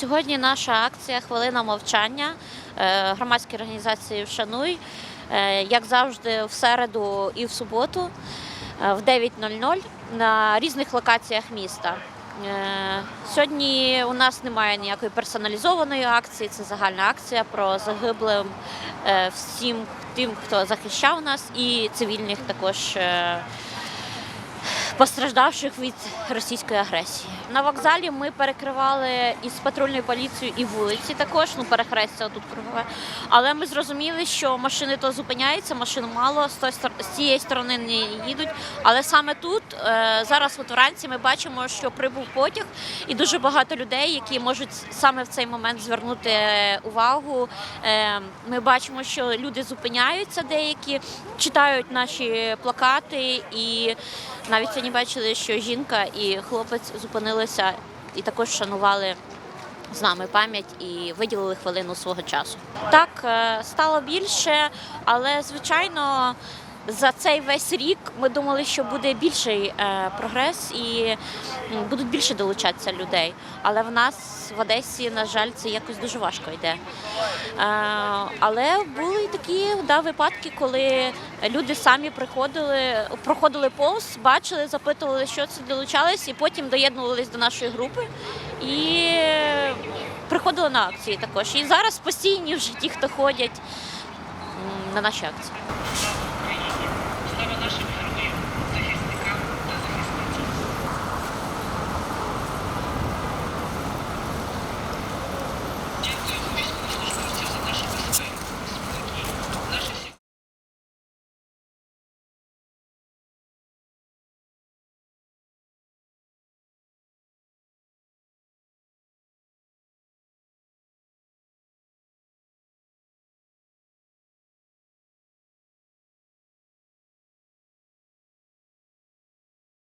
Сьогодні наша акція Хвилина мовчання е, громадської організації Вшануй. Е, Як завжди, в середу і в суботу е, в 9.00 на різних локаціях міста. Сьогодні у нас немає ніякої персоналізованої акції, це загальна акція про загиблим всім тим, хто захищав нас, і цивільних також постраждавших від російської агресії. На вокзалі ми перекривали із патрульною поліцією і вулиці також, ну перехрестя тут кругове. Але ми зрозуміли, що машини то зупиняються, машин мало, з, стор- з цієї сторони не їдуть. Але саме тут е, зараз от вранці ми бачимо, що прибув потяг, і дуже багато людей, які можуть саме в цей момент звернути увагу. Е, Ми бачимо, що люди зупиняються деякі, читають наші плакати і навіть сьогодні бачили, що жінка і хлопець зупинилися і також шанували з нами пам'ять і виділили хвилину свого часу. Так, е, стало більше, але звичайно. За цей весь рік ми думали, що буде більший е, прогрес і будуть більше долучатися людей. Але в нас в Одесі, на жаль, це якось дуже важко йде. Е, але були такі да, випадки, коли люди самі приходили, проходили повз, бачили, запитували, що це долучались, і потім доєднувались до нашої групи і приходили на акції також. І зараз постійні вже ті, хто ходять на наші акції.